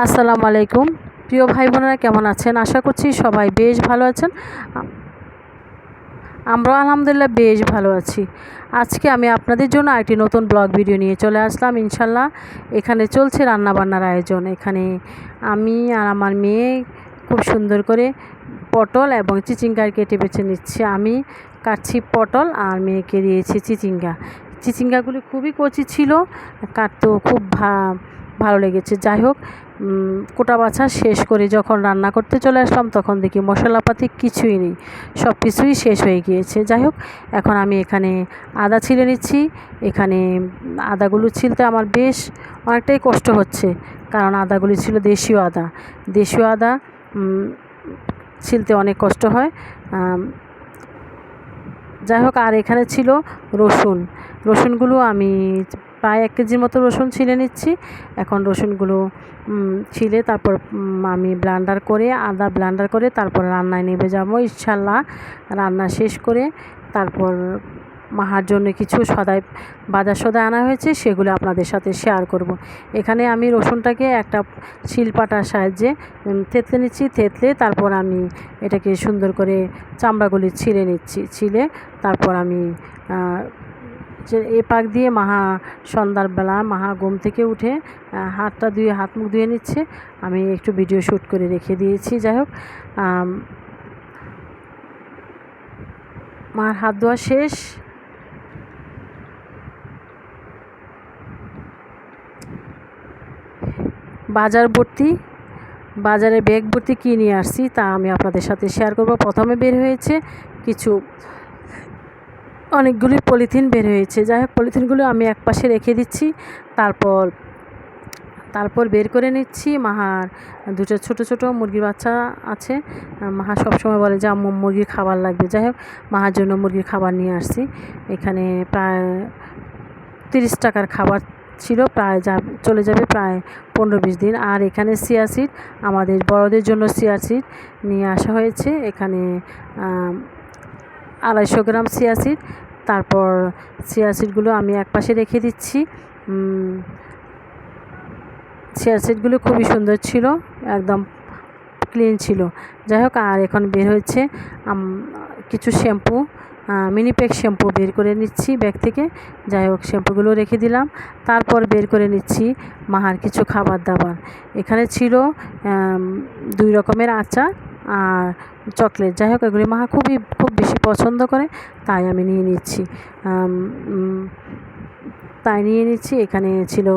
আসসালামু আলাইকুম। প্রিয় ভাই বোনেরা কেমন আছেন? আশা করছি সবাই বেশ ভালো আছেন। আমরাও আলহামদুলিল্লাহ বেশ ভালো আছি। আজকে আমি আপনাদের জন্য একটি নতুন ব্লগ ভিডিও নিয়ে চলে আসলাম। ইনশাল্লাহ এখানে চলছে রান্নাবান্নার আয়োজন। এখানে আমি আর আমার মেয়ে খুব সুন্দর করে পটল এবং চিচিঙ্গার কেটে বেছে নিচ্ছি। আমি কাটছি পটল আর মেয়েকে দিয়েছি চিচিঙ্গা। চিচিঙ্গাগুলি খুবই কচি ছিল, কাটতেও খুব ভালো লেগেছে। যাই হোক কোটা বাছা শেষ করে যখন রান্না করতে চলে আসলাম, তখন দেখি মশলাপাতি কিছুই নেই। সব কিছুই শেষ হয়ে গিয়েছে। যাই হোক এখন আমি এখানে আদা ছিলে নিচ্ছি। এখানে আদাগুলো ছিলতে আমার বেশ অনেকটাই কষ্ট হচ্ছে, কারণ আদাগুলি ছিল দেশীয় আদা। দেশীয় আদা ছিলতে অনেক কষ্ট হয়। যাই হোক, আর এখানে ছিল রসুন। রসুনগুলো আমি প্রায় এক কেজির মতো রসুন ছিলে নিচ্ছি। এখন রসুনগুলো ছিলে তারপর আমি ব্লান্ডার করে, আদা ব্লান্ডার করে তারপর রান্নায় নেমে যাব ইনশাল্লাহ। রান্না শেষ করে তারপর মাহার জন্য কিছু সদাই বাজার সদাই আনা হয়েছে, সেগুলো আপনাদের সাথে শেয়ার করব। এখানে আমি রসুনটাকে একটা শিলপাটার সাহায্যে থেতলে নিচ্ছি, থেতলে তারপর আমি এটাকে সুন্দর করে চামড়াগুলি ছিঁড়ে নিচ্ছি, ছিলে তারপর আমি যে এ পাক দিয়ে মাহা সন্ধ্যারবেলা মাহা ঘুম থেকে উঠে হাতটা ধুয়ে, হাত মুখ ধুয়ে নিচ্ছে আমি একটু ভিডিও শ্যুট করে রেখে দিয়েছি, যাই হোক মার হাত ধোয়া শেষ বাজার ভর্তি বাজারে ব্যাগ ভর্তি কী নিয়ে আসছি তা আমি আপনাদের সাথে শেয়ার করব। প্রথমে বের হয়েছে কিছু, অনেকগুলি পলিথিন বের হয়েছে। যাই হোক, পলিথিনগুলো আমি এক পাশে রেখে দিচ্ছি। তারপর তারপর বের করে নিচ্ছি। মাহার দুটো ছোট ছোট মুরগির বাচ্চা আছে। মাহা সবসময় বলে যে, আম্মু, মুরগির খাবার লাগবে। যাই হোক, মাহার জন্য মুরগির খাবার নিয়ে আসছি। এখানে প্রায় তিরিশ টাকার খাবার ছিল, প্রায় যা, চলে যাবে প্রায় পনেরো বিশ দিন। আর এখানে সিয়া সিট, আমাদের বড়দের জন্য সিয়া সিট নিয়ে আসা হয়েছে। এখানে আড়াইশো গ্রাম সিয়া সিট। তারপর সিয়া সিটগুলো আমি এক পাশে রেখে দিচ্ছি। সিয়া সিটগুলো খুবই সুন্দর ছিল, একদম ক্লিন ছিল। যাই হোক, আর এখন বের হয়েছে কিছু শ্যাম্পু মিনি প্যাক শ্যাম্পু বের করে নিচ্ছি ব্যাগ থেকে। যাই হোক, শ্যাম্পুগুলো রেখে দিলাম। তারপর বের করে নিচ্ছি মাহার কিছু খাবার দাবার। এখানে ছিল দুই রকমের আচার আর চকলেট। যাই হোক, এগুলি মাহা খুবই, খুব বেশি পছন্দ করে, তাই আমি নিয়ে নিচ্ছি। তাই নিয়ে নিচ্ছি এখানে ছিল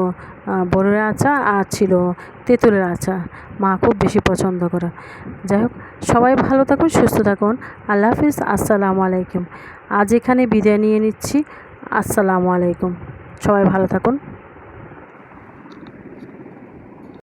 বড়ের আচার আর ছিল তেঁতুলের আচার। মা খুব বেশি পছন্দ করে। যাই হোক, সবাই ভালো থাকুন, সুস্থ থাকুন। আল্লাহ হাফিজ, আসসালামু আলাইকুম। আজ এখানে বিদায় নিয়ে নিচ্ছি। আসসালামু আলাইকুম। সবাই ভালো থাকুন।